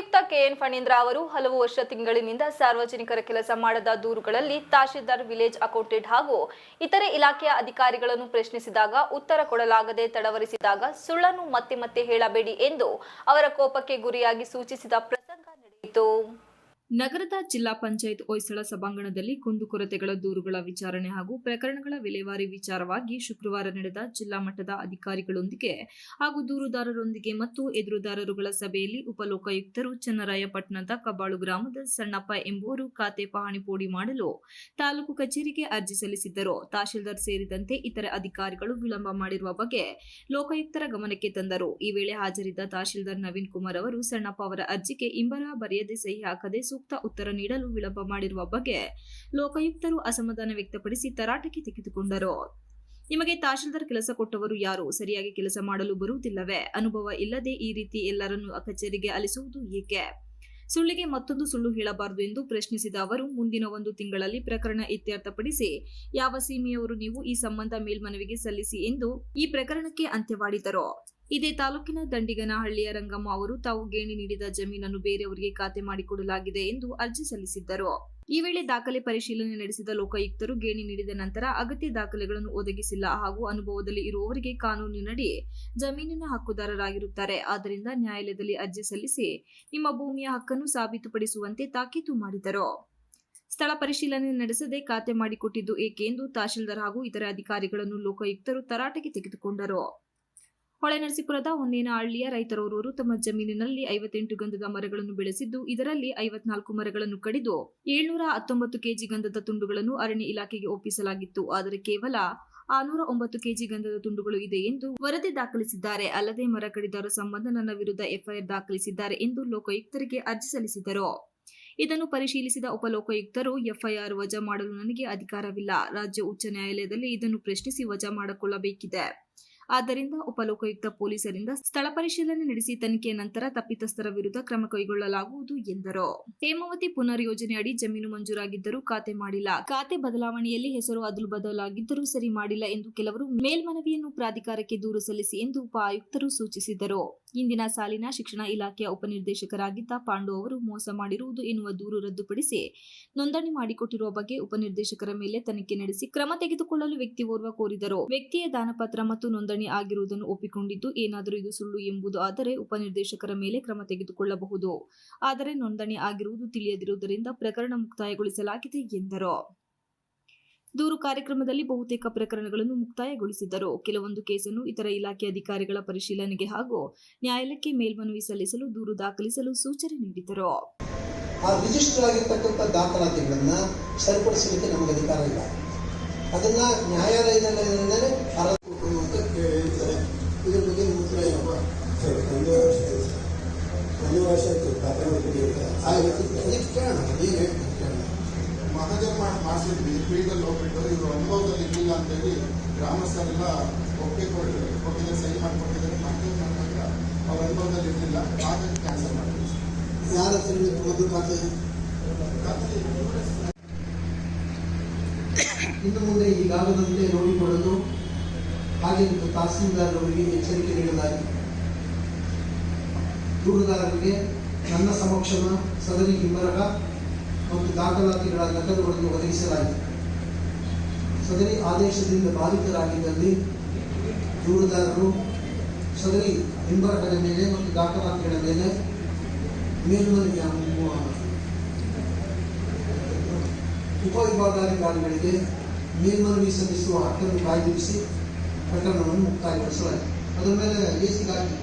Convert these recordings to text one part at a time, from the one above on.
Lokayukta K N Phanindra ಅವರು ಹಲವು ವರ್ಷ ತಿಂಗಳಿನಿಂದ ಸಾರ್ವಜನಿಕರ ಕೆಲಸ ಮಾಡದ ದೂರುಗಳಲ್ಲಿ ತಹಶೀಲ್ದಾರ್ ವಿಲೇಜ್ ಅಕೌಂಟೆಂಟ್ ಹಾಗೂ ಇತರೆ ಇಲಾಖೆಯ ಅಧಿಕಾರಿಗಳನ್ನು ಪ್ರಶ್ನಿಸಿದಾಗ ಉತ್ತರ ಕೊಡಲಾಗದೆ ತಡವರಿಸಿದಾಗ ಸುಳ್ಳನ್ನು ಮತ್ತೆ ಮತ್ತೆ ಹೇಳಬೇಡಿ ಎಂದು ಅವರ ಕೋಪಕ್ಕೆ ಗುರಿಯಾಗಿ ಸೂಚಿಸಿದ ಪ್ರಸಂಗ ನಡೆಯಿತು. ನಗರದ ಜಿಲ್ಲಾ ಪಂಚಾಯತ್ ಹೊಯ್ಸಳ ಸಭಾಂಗಣದಲ್ಲಿ ಕುಂದುಕೊರತೆಗಳ ದೂರುಗಳ ವಿಚಾರಣೆ ಹಾಗೂ ಪ್ರಕರಣಗಳ ವಿಲೇವಾರಿ ವಿಚಾರವಾಗಿ ಶುಕ್ರವಾರ ನಡೆದ ಜಿಲ್ಲಾ ಮಟ್ಟದ ಅಧಿಕಾರಿಗಳೊಂದಿಗೆ ಹಾಗೂ ದೂರುದಾರರೊಂದಿಗೆ ಮತ್ತು ಎದುರುದಾರರುಗಳ ಸಭೆಯಲ್ಲಿ ಉಪಲೋಕಾಯುಕ್ತರು ಚನ್ನರಾಯಪಟ್ಟಣದ ಕಬ್ಬಾಳು ಗ್ರಾಮದ ಸಣ್ಣಪ್ಪ ಎಂಬುವರು ಖಾತೆ ಪಹಣಿ ಪೋಡಿ ಮಾಡಲು ತಾಲೂಕು ಕಚೇರಿಗೆ ಅರ್ಜಿ ಸಲ್ಲಿಸಿದ್ದರು. ತಹಶೀಲ್ದಾರ್ ಸೇರಿದಂತೆ ಇತರೆ ಅಧಿಕಾರಿಗಳು ವಿಳಂಬ ಮಾಡಿರುವ ಬಗ್ಗೆ ಲೋಕಾಯುಕ್ತರ ಗಮನಕ್ಕೆ ತಂದರು. ಈ ವೇಳೆ ಹಾಜರಿದ್ದ ತಹಶೀಲ್ದಾರ್ ನವೀನ್ ಕುಮಾರ್ ಅವರು, ಸಣ್ಣಪ್ಪ ಅವರ ಅರ್ಜಿಗೆ ಇಂಬರ ಬರೆಯದೆ ಸಹಿ ಹಾಕದೆ ಸೂಕ್ತ ಉತ್ತರ ನೀಡಲು ವಿಳಂಬ ಮಾಡಿರುವ ಬಗ್ಗೆ ಲೋಕಾಯುಕ್ತರು ಅಸಮಾಧಾನ ವ್ಯಕ್ತಪಡಿಸಿ ತರಾಟೆಗೆ ತೆಗೆದುಕೊಂಡರು. ನಿಮಗೆ ತಹಶೀಲ್ದಾರ್ ಕೆಲಸ ಕೊಟ್ಟವರು ಯಾರು? ಸರಿಯಾಗಿ ಕೆಲಸ ಮಾಡಲು ಬರುವುದಿಲ್ಲವೇ? ಅನುಭವ ಇಲ್ಲದೆ ಈ ರೀತಿ ಎಲ್ಲರನ್ನು ಕಚೇರಿಗೆ ಅಲಿಸುವುದು ಏಕೆ? ಸುಳ್ಳಿಗೆ ಮತ್ತೊಂದು ಸುಳ್ಳು ಹೇಳಬಾರದು ಎಂದು ಪ್ರಶ್ನಿಸಿದ ಅವರು, ಮುಂದಿನ ಒಂದು ತಿಂಗಳಲ್ಲಿ ಪ್ರಕರಣ ಇತ್ಯರ್ಥಪಡಿಸಿ ಯಾವ ಸೀಮೆಯವರು ನೀವು ಈ ಸಂಬಂಧ ಮೇಲ್ಮನವಿಗೆ ಸಲ್ಲಿಸಿ ಎಂದು ಈ ಪ್ರಕರಣಕ್ಕೆ ಅಂತ್ಯವಾಡಿದರು. ಇದೇ ತಾಲೂಕಿನ ದಂಡಿಗನಹಳ್ಳಿಯ ರಂಗಮ್ಮ ಅವರು ತಾವು ಗೇಣಿ ನೀಡಿದ ಜಮೀನನ್ನು ಬೇರೆಯವರಿಗೆ ಖಾತೆ ಮಾಡಿಕೊಡಲಾಗಿದೆ ಎಂದು ಅರ್ಜಿ ಸಲ್ಲಿಸಿದ್ದರು. ಈ ವೇಳೆ ದಾಖಲೆ ಪರಿಶೀಲನೆ ನಡೆಸಿದ ಲೋಕಾಯುಕ್ತರು ಗೇಣಿ ನೀಡಿದ ನಂತರ ಅಗತ್ಯ ದಾಖಲೆಗಳನ್ನು ಒದಗಿಸಿಲ್ಲ ಹಾಗೂ ಅನುಭವದಲ್ಲಿ ಇರುವವರಿಗೆ ಕಾನೂನಿನಡಿ ಜಮೀನಿನ ಹಕ್ಕುದಾರರಾಗಿರುತ್ತಾರೆ. ಆದ್ದರಿಂದ ನ್ಯಾಯಾಲಯದಲ್ಲಿ ಅರ್ಜಿ ಸಲ್ಲಿಸಿ ನಿಮ್ಮ ಭೂಮಿಯ ಹಕ್ಕನ್ನು ಸಾಬೀತುಪಡಿಸುವಂತೆ ತಾಕೀತು ಮಾಡಿದರು. ಸ್ಥಳ ಪರಿಶೀಲನೆ ನಡೆಸದೆ ಖಾತೆ ಮಾಡಿಕೊಟ್ಟಿದ್ದು ಏಕೆ ಎಂದು ತಹಶೀಲ್ದಾರ್ ಹಾಗೂ ಇತರೆ ಅಧಿಕಾರಿಗಳನ್ನು ಲೋಕಾಯುಕ್ತರು ತರಾಟೆಗೆ ತೆಗೆದುಕೊಂಡರು. ಹೊಳೆನರಸೀಪುರದ ಹೊನ್ನೇನಹಳ್ಳಿಯ ರೈತರೋರ್ವರು ತಮ್ಮ ಜಮೀನಿನಲ್ಲಿ ಐವತ್ತೆಂಟು ಗಂಧದ ಮರಗಳನ್ನು ಬೆಳೆಸಿದ್ದು, ಇದರಲ್ಲಿ ಐವತ್ನಾಲ್ಕು ಮರಗಳನ್ನು ಕಡಿದು ಏಳ್ನೂರ ಹತ್ತೊಂಬತ್ತು ಕೆಜಿ ಗಂಧದ ತುಂಡುಗಳನ್ನು ಅರಣ್ಯ ಇಲಾಖೆಗೆ ಒಪ್ಪಿಸಲಾಗಿತ್ತು. ಆದರೆ ಕೇವಲ ಆರ್ನೂರ ಒಂಬತ್ತು ಕೆಜಿ ಗಂಧದ ತುಂಡುಗಳು ಇದೆ ಎಂದು ವರದಿ ದಾಖಲಿಸಿದ್ದಾರೆ. ಅಲ್ಲದೆ ಮರ ಕಡಿದವರ ಸಂಬಂಧ ನನ್ನ ವಿರುದ್ಧ ಎಫ್ಐಆರ್ ದಾಖಲಿಸಿದ್ದಾರೆ ಎಂದು ಲೋಕಾಯುಕ್ತರಿಗೆ ಅರ್ಜಿ ಸಲ್ಲಿಸಿದರು. ಇದನ್ನು ಪರಿಶೀಲಿಸಿದ ಉಪಲೋಕಾಯುಕ್ತರು, ಎಫ್ಐಆರ್ ವಜಾ ಮಾಡಲು ನನಗೆ ಅಧಿಕಾರವಿಲ್ಲ. ರಾಜ್ಯ ಉಚ್ಚ ನ್ಯಾಯಾಲಯದಲ್ಲಿ ಇದನ್ನು ಪ್ರಶ್ನಿಸಿ ವಜಾ ಮಾಡಿಕೊಳ್ಳಬೇಕಿದೆ. ಆದ್ದರಿಂದ ಉಪಲೋಕಾಯುಕ್ತ ಪೊಲೀಸರಿಂದ ಸ್ಥಳ ಪರಿಶೀಲನೆ ನಡೆಸಿ ತನಿಖೆಯ ನಂತರ ತಪ್ಪಿತಸ್ಥರ ವಿರುದ್ಧ ಕ್ರಮ ಕೈಗೊಳ್ಳಲಾಗುವುದು ಎಂದರು. ಹೇಮಾವತಿ ಪುನರ್ ಯೋಜನೆ ಅಡಿ ಜಮೀನು ಮಂಜೂರಾಗಿದ್ದರೂ ಖಾತೆ ಮಾಡಿಲ್ಲ. ಖಾತೆ ಬದಲಾವಣೆಯಲ್ಲಿ ಹೆಸರು ಅದಲು ಬದಲಾಗಿದ್ದರೂ ಸರಿ ಮಾಡಿಲ್ಲ ಎಂದು ಕೆಲವರು ಮೇಲ್ಮನವಿಯನ್ನು ಪ್ರಾಧಿಕಾರಕ್ಕೆ ದೂರು ಸಲ್ಲಿಸಿ ಎಂದು ಉಪ ಆಯುಕ್ತರು ಸೂಚಿಸಿದರು. ಇಂದಿನ ಸಾಲಿನ ಶಿಕ್ಷಣ ಇಲಾಖೆಯ ಉಪನಿರ್ದೇಶಕರಾಗಿದ್ದ ಪಾಂಡು ಅವರು ಮೋಸ ಮಾಡಿರುವುದು ಎನ್ನುವ ದೂರು ರದ್ದುಪಡಿಸಿ ನೋಂದಣಿ ಮಾಡಿಕೊಟ್ಟಿರುವ ಬಗ್ಗೆ ಉಪನಿರ್ದೇಶಕರ ಮೇಲೆ ತನಿಖೆ ನಡೆಸಿ ಕ್ರಮ ತೆಗೆದುಕೊಳ್ಳಲು ವ್ಯಕ್ತಿ ಓರ್ವ ಕೋರಿದರು. ವ್ಯಕ್ತಿಯ ದಾನಪತ್ರ ಮತ್ತು ನೋಂದಣಿ ಆಗಿರುವುದನ್ನು ಒಪ್ಪಿಕೊಂಡಿದ್ದು ಏನಾದರೂ ಇದು ಸುಳ್ಳು ಎಂಬುದು ಆದರೆ ಉಪನಿರ್ದೇಶಕರ ಮೇಲೆ ಕ್ರಮ ತೆಗೆದುಕೊಳ್ಳಬಹುದು. ಆದರೆ ನೋಂದಣಿ ಆಗಿರುವುದು ತಿಳಿಯದಿರುವುದರಿಂದ ಪ್ರಕರಣ ಮುಕ್ತಾಯಗೊಳಿಸಲಾಗಿದೆ ಎಂದರು. ದೂರು ಕಾರ್ಯಕ್ರಮದಲ್ಲಿ ಬಹುತೇಕ ಪ್ರಕರಣಗಳನ್ನು ಮುಕ್ತಾಯಗೊಳಿಸಿದ್ದರು. ಕೆಲವೊಂದು ಕೇಸನ್ನು ಇತರ ಇಲಾಖೆ ಅಧಿಕಾರಿಗಳ ಪರಿಶೀಲನೆಗೆ ಹಾಗೂ ನ್ಯಾಯಾಲಯಕ್ಕೆ ಮೇಲ್ಮನವಿ ಸಲ್ಲಿಸಲು ದೂರು ದಾಖಲಿಸಲು ಸೂಚನೆ ನೀಡಿದರು ಆ ರಿಜಿಸ್ಟರ್ ಆಗಿರ್ತಕ್ಕಂಥ ದಾಖಲಾತಿಗಳನ್ನ ಸರಿಪಡಿಸಲಿಕ್ಕೆ ನಮಗೆ ಅಧಿಕಾರ ಇಲ್ಲ. ಅದನ್ನ ನ್ಯಾಯಾಲಯದಲ್ಲೇ ಹೇಳ್ತಾರೆ. ಇದ್ರ ಬಗ್ಗೆ ನಿಮ್ಮ ಉತ್ತರ ಏನಪ್ಪ? ಒಂದು ವರ್ಷ ಆಯ್ತು. ಒಂದು ವರ್ಷ ಆಯ್ತು. ದಾಖಲೆ ಅದಕ್ಕೆ ಕೇಳೋಣ ಏನು? ಮಹಾಜನ್ ಮಾಡಿ ಮಾಡಿಸಿದ್ವಿ. ಫೀಲ್ಡಲ್ಲಿ ಹೋಗ್ಬಿಟ್ಟು ಇವರು ಅನುಭವದಲ್ಲಿ ಇರಲಿಲ್ಲ ಅಂತೇಳಿ ಗ್ರಾಮಸ್ಥರೆಲ್ಲ ಒಪ್ಪಿಗೆ ಕೊಟ್ಟು ಕೊಟ್ಟಿದ್ದಾರೆ ಸಹಿ ಮಾಡಿಕೊಟ್ಟಿದ್ದಾರೆ. ಮಾಡ್ತೀವಿ ಮಾಡಿದಾಗ ಅವ್ರ ಅನುಭವದಲ್ಲಿ ಇರಲಿಲ್ಲ. ಹಾಗಾಗಿ ಕ್ಯಾನ್ಸಲ್ ಮಾಡಿದ್ವಿ ಯಾರ ಮೊದಲು ಖಾತೆ ಇನ್ನು ಮುಂದೆ ಈಗಾಗದಂತೆ ನೋಡಿಕೊಳ್ಳಲು ಹಾಗೆ ಮತ್ತು ತಹಸೀಲ್ದಾರ್ ಅವರಿಗೆ ಎಚ್ಚರಿಕೆ ನೀಡಲಾಗಿದೆ. ದೂರುದಾರರಿಗೆ ನನ್ನ ಸಮಕ್ಷಮ ಸದರಿ ಹಿಂಬರಹ ಮತ್ತು ದಾಖಲಾತಿಗಳ ನಕಲುಗಳನ್ನು ಒದಗಿಸಲಾಯಿತು ಸದರಿ ಆದೇಶದಿಂದ ಬಾಧಿತರಾಗಿದ್ದಲ್ಲಿ ದೂರುದಾರರು ಸದರಿ ಹಿಂಬರಹದ ಮೇಲೆ ಮತ್ತು ದಾಖಲಾತಿಗಳ ಮೇಲೆ ಮೇಲ್ಮನವಿಯ ಉಪವಿಭಾಗಾಧಿಕಾರಿಗಳಿಗೆ ಮೇಲ್ಮನವಿ ಸಲ್ಲಿಸುವ ಹಕ್ಕನ್ನು ಕಾಯ್ದಿರಿಸಿ ಪ್ರಕರಣವನ್ನು ಮುಕ್ತಾಯಗೊಳಿಸಲಾಗಿದೆ. ಅದರ ಮೇಲೆ ಎಸಿಗಾಗಿ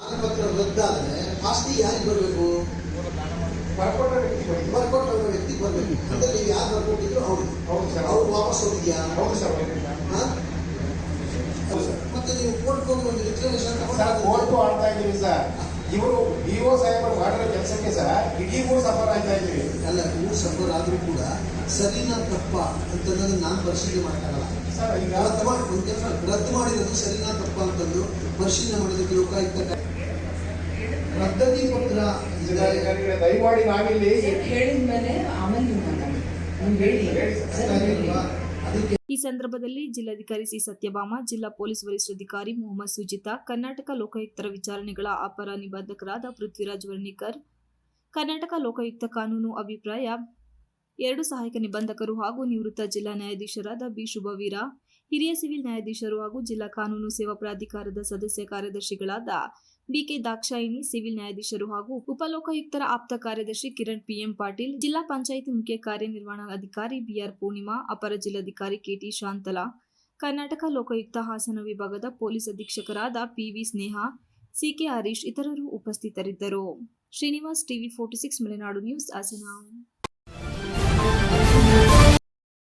ನಾಮಪತ್ರ ರದ್ದಾದರೆ ಆಸ್ತಿ ಯಾರಿಗೆ ಬರಬೇಕು ಬರ್ಕೊಟ್ಟ ವ್ಯಕ್ತಿ ಕೊಡಿ. ಬರ್ಕೊಟ್ಟ ವ್ಯಕ್ತಿಗೆ ಬರಬೇಕು ಅಂದ್ರೆ ನೀವು ಯಾರು ಬರ್ಕೊಟ್ಟಿದ್ರು ಅವ್ರು ಹೌದು ಸರ್ ಅವ್ರು ವಾಪಸ್ ಹೋಗಿದ್ಯಾ ಸರ್ ಹೋಗಿಲ್ಲ. ಹಾ? ಸರ್ ಮತ್ತೆ ನೀವು ಕೋರ್ಟ್ ಹೋಗಿ ಒಂದು ರಿಕ್ಲಮೇಷನ್ ಕೋರ್ಟು ಆಡ್ತಾ ಇದ್ದೀವಿ ಸರ್ ಇವರು ಡಿ ಒ ಸಾಹೇಬರು ಮಾಡಿರೋ ಕೆಲಸಕ್ಕೆ ಸರ್ ಇಡೀ ಊರು ಸಫರ್ ಆಗ್ತಾ ಇದ್ದೀವಿ ಅಲ್ಲ ಊರು ಸಫರ್ ಆದ್ರೂ ಕೂಡ ಸರಿನಾ ತಪ್ಪ ಅಂತನ್ನೋದು ನಾನು ಪರಿಶೀಲನೆ ಮಾಡೋಕ್ಕಾಗಲ್ಲ ಈಗ ರದ್ದು ಮಾಡಿ ಒಂದು ಕೆಲಸ ರದ್ದು ಮಾಡಿರೋದು ಸರಿನಾ ತಪ್ಪ ಅಂತಂದು ಪರಿಶೀಲನೆ ಮಾಡೋದಕ್ಕೆ ಲೋಕಾಯುಕ್ತ ರದ್ದತಿ ಪತ್ರ ದಯಮಾಡಿ ನಾವಿಲ್ಲಿ ಹೇಳಿದ್ಮೇಲೆ ಆಮೇಲೆ ಈ ಸಂದರ್ಭದಲ್ಲಿ ಜಿಲ್ಲಾಧಿಕಾರಿ ಸಿ ಸತ್ಯಭಾಮ, ಜಿಲ್ಲಾ ಪೊಲೀಸ್ ವರಿಷ್ಠಾಧಿಕಾರಿ ಮೊಹಮ್ಮದ್ ಸುಜಿತಾ, ಕರ್ನಾಟಕ ಲೋಕಾಯುಕ್ತರ ವಿಚಾರಣೆಗಳ ಅಪರ ನಿಬಂಧಕರಾದ ಪೃಥ್ವಿರಾಜ್ ವರ್ಣಿಕರ್, ಕರ್ನಾಟಕ ಲೋಕಾಯುಕ್ತ ಕಾನೂನು ಅಭಿಪ್ರಾಯ ಎರಡು ಸಹಾಯಕ ನಿಬಂಧಕರು ಹಾಗೂ ನಿವೃತ್ತ ಜಿಲ್ಲಾ ನ್ಯಾಯಾಧೀಶರಾದ ಬಿ ಶುಭವೀರ, ಹಿರಿಯ ಸಿವಿಲ್ ನ್ಯಾಯಾಧೀಶರು ಹಾಗೂ ಜಿಲ್ಲಾ ಕಾನೂನು ಸೇವಾ ಪ್ರಾಧಿಕಾರದ ಸದಸ್ಯ ಕಾರ್ಯದರ್ಶಿಗಳಾದ ಬಿಕೆ ದಾಕ್ಷಾಯಿನಿ ಸಿವಿಲ್ ನ್ಯಾಯಾಧೀಶರು ಹಾಗೂ ಉಪಲೋಕಾಯುಕ್ತರ ಆಪ್ತ ಕಾರ್ಯದರ್ಶಿ ಕಿರಣ್ ಪಿಎಂ ಪಾಟೀಲ್, ಜಿಲ್ಲಾ ಪಂಚಾಯಿತಿ ಮುಖ್ಯ ಕಾರ್ಯನಿರ್ವಹಣಾಧಿಕಾರಿ ಬಿಆರ್ ಪೂರ್ಣಿಮಾ, ಅಪರ ಜಿಲ್ಲಾಧಿಕಾರಿ ಕೆಟಿ ಶಾಂತಲಾ, ಕರ್ನಾಟಕ ಲೋಕಾಯುಕ್ತ ಹಾಸನ ವಿಭಾಗದ ಪೊಲೀಸ್ ಅಧೀಕ್ಷಕರಾದ ಪಿವಿ ಸ್ನೇಹ, ಸಿಕೆ ಹರೀಶ್ ಇತರರು ಉಪಸ್ಥಿತರಿದ್ದರು. Srinivas TV forty six, Malenadu news, Hassan.